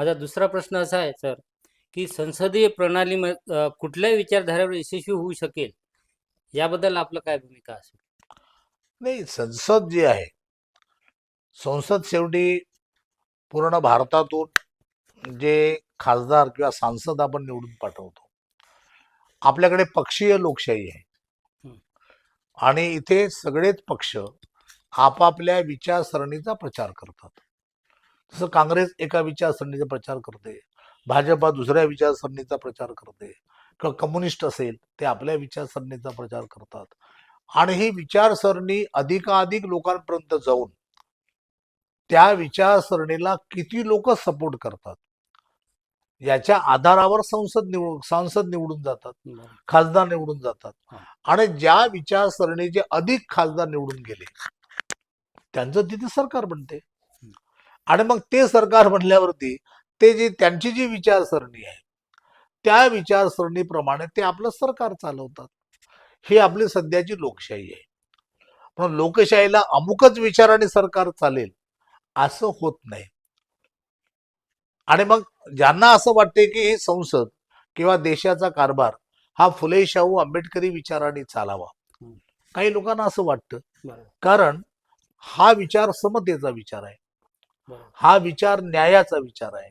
माझा दुसरा प्रश्न असा आहे सर की संसदीय प्रणाली कुठल्या विचारधारेवर यशस्वी होऊ शकेल याबद्दल आपलं काय भूमिका असेल? नाही संसद जी आहे संसद शेवटी पूर्ण भारतातून जे खासदार किंवा सांसद आपण निवडून पाठवतो आपल्याकडे पक्षीय लोकशाही आहे. आणि इथे सगळेच पक्ष आपापल्या विचारसरणीचा प्रचार करतात. जसं काँग्रेस एका विचारसरणीचा प्रचार करते भाजपा दुसऱ्या विचारसरणीचा प्रचार करते किंवा कम्युनिस्ट असेल ते आपल्या विचारसरणीचा प्रचार करतात आणि ही विचारसरणी अधिकाधिक लोकांपर्यंत जाऊन त्या विचारसरणीला किती लोक सपोर्ट करतात याच्या आधारावर संसद निवडून सांसद निवडून जातात. खासदार निवडून जातात. आणि ज्या विचारसरणीचे अधिक खासदार निवडून गेले त्यांचं तिथे सरकार बनते आणि मग ते सरकार बनल्यावरती ते जे त्यांची जी विचारसरणी आहे त्या विचारसरणीप्रमाणे ते आपलं सरकार चालवतात. ही आपली सध्याची लोकशाही आहे. पण लोकशाहीला अमुकच विचाराने सरकार चालेल असं होत नाही. आणि मग ज्यांना असं वाटते की ही संसद किंवा देशाचा कारभार हा फुले शाहू आंबेडकरी विचाराने चालावा. काही लोकांना असं वाटतं. कारण हा विचार समतेचा विचार आहे. हा विचार न्यायाचा विचार आहे.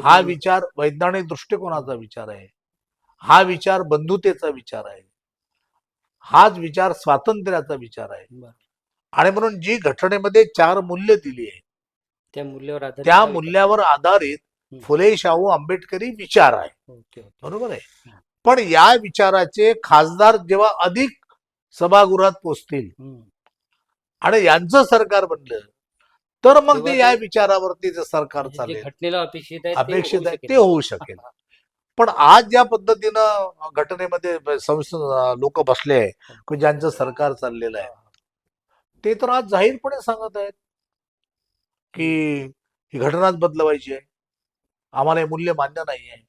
हा विचार वैज्ञानिक दृष्टिकोनाचा विचार आहे. हा विचार बंधुतेचा विचार आहे. हाच विचार स्वातंत्र्याचा विचार आहे. आणि म्हणून जी घटनेमध्ये चार मूल्य दिली आहे त्या मूल्यावर आधारित त्या मूल्यावर आधारित. फुले शाहू आंबेडकरी विचार आहे. बरोबर आहे. पण या विचाराचे खासदार जेव्हा अधिक सभागृहात पोचतील. आणि यांचं सरकार बनलं तर मग ते या विचारावरती जे सरकार चालेल घटनेला अपेक्षित आहे ते अपेक्षित होऊ आहे शकेल. ते होऊ शकेल. पण आज ज्या पद्धतीनं घटनेमध्ये संस- लोक बसले आहे की ज्यांचं सरकार चाललेलं आहे ते तर आज जाहीरपणे सांगत आहेत की ही घटनाच बदलवायची आहे. आम्हाला हे मूल्य मान्य नाही आहे.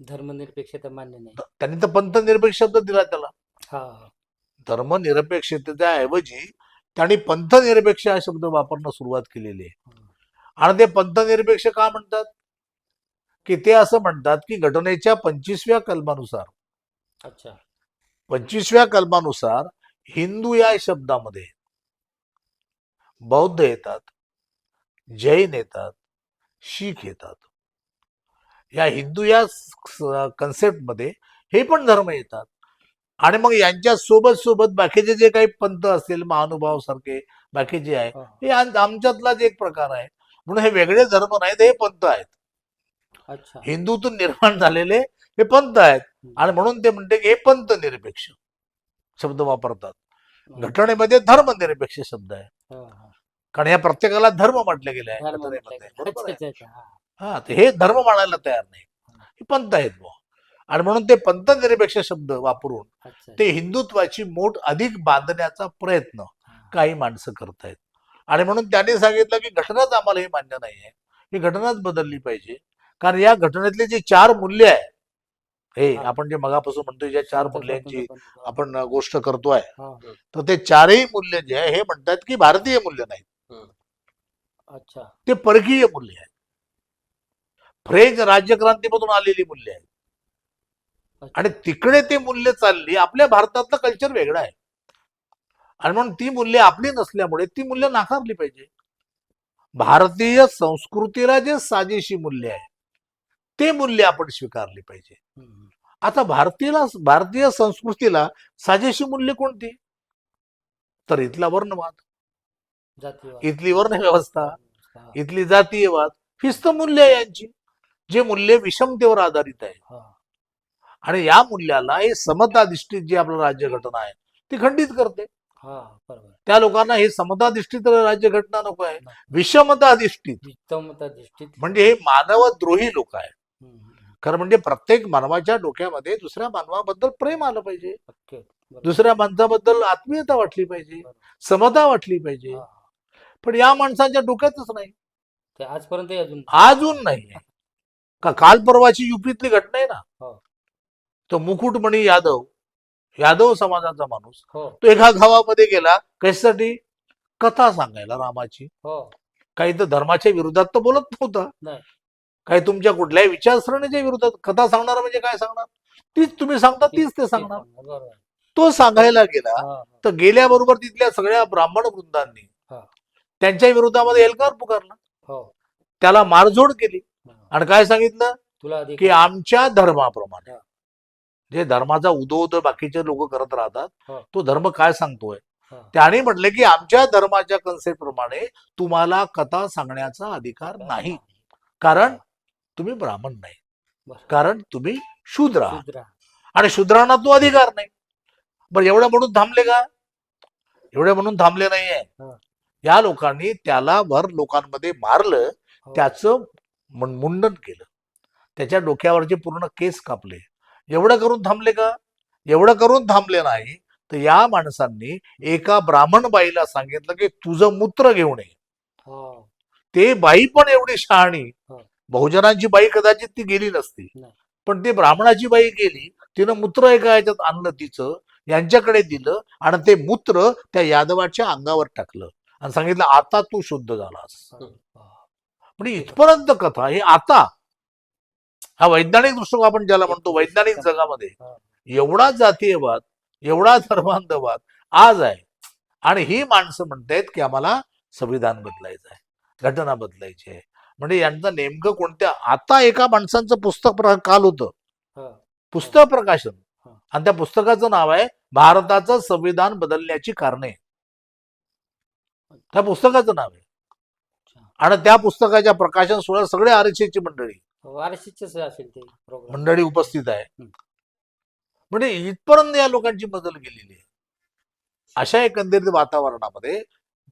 धर्मनिरपेक्षता मान्य नाही. त्यांनी तर पंथनिरपेक्ष शब्द दिला त्याला. हा. धर्मनिरपेक्षतेच्या ऐवजी त्यांनी पंथनिरपेक्ष हा शब्द वापरणं सुरुवात केलेली आहे. आणि ते पंथनिरपेक्ष का म्हणतात? की ते असं म्हणतात की घटनेच्या पंचवीसव्या कलमानुसार अच्छा. पंचवीसव्या कलमानुसार हिंदू या शब्दामध्ये बौद्ध येतात जैन येतात शीख येतात. या हिंदू या कन्सेप्टमध्ये हे पण धर्म येतात. आणि मग यांच्या सोबत सोबत बाकीचे जे काही पंथ असतील महानुभाव सारखे बाकीचे आहे हा. आम- आमच्यातलाच एक प्रकार आहे. म्हणून हे वेगळे धर्म नाहीत हे पंथ आहेत. हिंदूतून निर्माण झालेले हे पंथ आहेत. आणि म्हणून ते म्हणते की हे पंथ निरपेक्ष शब्द वापरतात. घटनेमध्ये धर्मनिरपेक्ष शब्द आहे. कारण या प्रत्येकाला धर्म म्हटले गेले आहे घटनेमध्ये. हा. हा धर्म मानायला तयार नाही. हे पंथ आहेत बुवा. आणि म्हणून ते पंथ निरपेक्ष शब्द वापरून ते हिंदुत्वाची मोठ अधिक बांधण्याचा प्रयत्न. काही माणसं करतायत. आणि म्हणून त्यांनी सांगितलं की घटनाच आम्हाला हे मान्य नाही आहे ही घटनाच बदलली पाहिजे. कारण या घटनेतले जे चार मूल्य आहे हे. आपण जे मगापासून म्हणतोय ज्या चार मूल्यांची आपण- गोष्ट करतोय तर ते चारही मूल्य जे आहे हे म्हणतात की भारतीय मूल्य नाही अच्छा. ते परकीय मूल्य आहे फ्रेंच राज्यक्रांतीमधून आलेली मूल्य आहे अच्छा. आणि तिकडे ते मूल्य चालली आपल्या भारतातलं कल्चर वेगळं आहे. आणि म्हणून ती मूल्य आपली नसल्यामुळे ती मूल्य नाकारली पाहिजे. भारतीय संस्कृतीला जे साजेशी मूल्य आहे ते मूल्य आपण स्वीकारली पाहिजे. आता भारतीयला भारतीय संस्कृतीला साजेशी मूल्य कोणती? तर इथला वर्णवाद. इथली वर्ण व्यवस्था इथली जातीयवाद हीच तर मूल्य आहे यांची. जे मूल्य विषमतेवर आधारित आहे. आणि या मूल्याला हे समताधिष्ठित जी आपलं राज्यघटना आहे ती खंडित करते. हा त्या लोकांना हे समताधिष्ठित राज्यघटना नको आहे. विषमताधिष्ठित. वित्तमता दृष्टीत म्हणजे हे मानवद्रोही लोक आहेत. खरं म्हणजे प्रत्येक मानवाच्या डोक्यामध्ये दुसऱ्या मानवाबद्दल प्रेम आलं पाहिजे. दुसऱ्या माणसाबद्दल आत्मीयता वाटली पाहिजे. समता वाटली पाहिजे. पण या माणसाच्या डोक्यातच नाही. आजपर्यंत अजून अजून नाही का काल परवाची युपीतली घटना आहे ना? हो. तो मुकुटमणी यादव यादव समाजाचा माणूस हो. तो एका गावामध्ये गेला कशासाठी? कथा सांगायला रामाची. हो. काही तर धर्माच्या विरोधात तर बोलत नव्हता. नाही. काही तुमच्या कुठल्याही विचारसरणीच्या विरोधात कथा सांगणार म्हणजे काय सांगणार? तीच तुम्ही सांगता तीच ते सांगणार. बरोबर. तो सांगायला गेला हा, हा. तर गेल्याबरोबर तिथल्या सगळ्या ब्राह्मण वृंदांनी हा. त्यांच्या विरोधामध्ये एल्गार पुकारला. हो. त्याला मारझोड केली. आणि काय सांगितलं? तुला अधिक की आमच्या धर्माप्रमाणे. हा. जे धर्माचा उदोद बाकीचे लोक करत राहतात. तो धर्म काय सांगतोय. त्याने म्हटलं की आमच्या धर्माच्या कन्सेप्ट प्रमाणे तुम्हाला कथा सांगण्याचा अधिकार नाही कारण तुम्ही ब्राह्मण नाही. कारण तुम्ही शूद्र. आणि शूद्रांना तो अधिकार नाही बरं एवढं म्हणून थांबले का एवढे म्हणून थांबले नाहीये. या लोकांनी त्याला भर लोकांमध्ये मारलं हो. त्याचं मुंडन केलं त्याच्या डोक्यावरचे पूर्ण केस कापले एवढं करून थांबले का एवढं करून थांबले नाही तर या माणसांनी एका ब्राह्मण बाईला सांगितलं की तुझं मूत्र घेऊन ये हो. ते बाई पण एवढी शहाणी हो. बहुजनांची बाई कदाचित ती गेली नसती. पण ती ब्राह्मणाची बाई गेली तिनं मूत्र एका याच्यात आणलं तिचं यांच्याकडे दिलं आणि ते मूत्र त्या यादवाच्या अंगावर टाकलं आणि सांगितलं आता तू शुद्ध झालास. म्हणजे इथपर्यंत कथा हे आता हा वैज्ञानिक दृष्टिकोन आपण ज्याला म्हणतो वैज्ञानिक जगामध्ये. एवढा जातीयवाद एवढा धर्मांधवाद आज आहे. आणि ही माणसं म्हणतायत की आम्हाला संविधान बदलायचं आहे घटना बदलायची आहे. म्हणजे यांचं नेमकं कोणत्या आता एका माणसांचं पुस्तक काल होतं. पुस्तक प्रकाशन. आणि त्या पुस्तकाचं नाव आहे भारताचं संविधान बदलण्याची कारणे. त्या पुस्तकाचं नाव आहे. आणि त्या पुस्तकाच्या प्रकाशन सोहळ्यात सगळे आरक्षेची मंडळी. वारशीचेच असेल ते प्रोग्राम मंडळी उपस्थित आहे. म्हणजे इथपर्यंत या लोकांची बदल गेलेली आहे. अशा एकंदरीत वातावरणामध्ये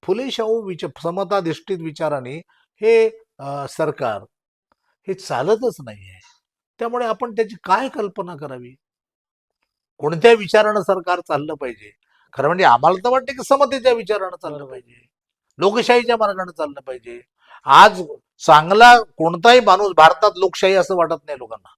फुले शाहू विच समताधिष्ठित विचाराने हे अं, सरकार हे चालतच नाही आहे त्यामुळे आपण त्याची काय कल्पना करावी? कोणत्या विचारानं सरकार चाललं पाहिजे? खरं म्हणजे आम्हाला तर वाटतं की समतेच्या विचारानं चाललं बरोबर. पाहिजे. लोकशाहीच्या मार्गाने चाललं पाहिजे. आज चांगला कोणताही माणूस भारतात लोकशाही असं वाटत नाही लोकांना.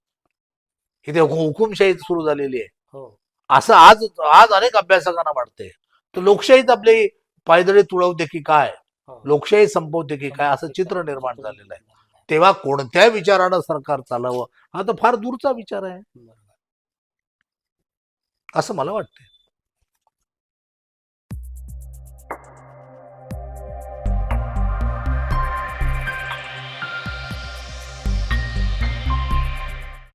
इथे हुकुमशाही सुरू झालेली आहे. हो. असं आज आज अनेक अभ्यासकांना वाटते तर लोकशाहीच आपली पायदळी तुळवते की काय? हो. लोकशाही संपवते की काय? असं चित्र निर्माण झालेलं आहे. तेव्हा कोणत्या विचारानं सरकार चालावं हा तर फार दूरचा विचार आहे. असं मला वाटतं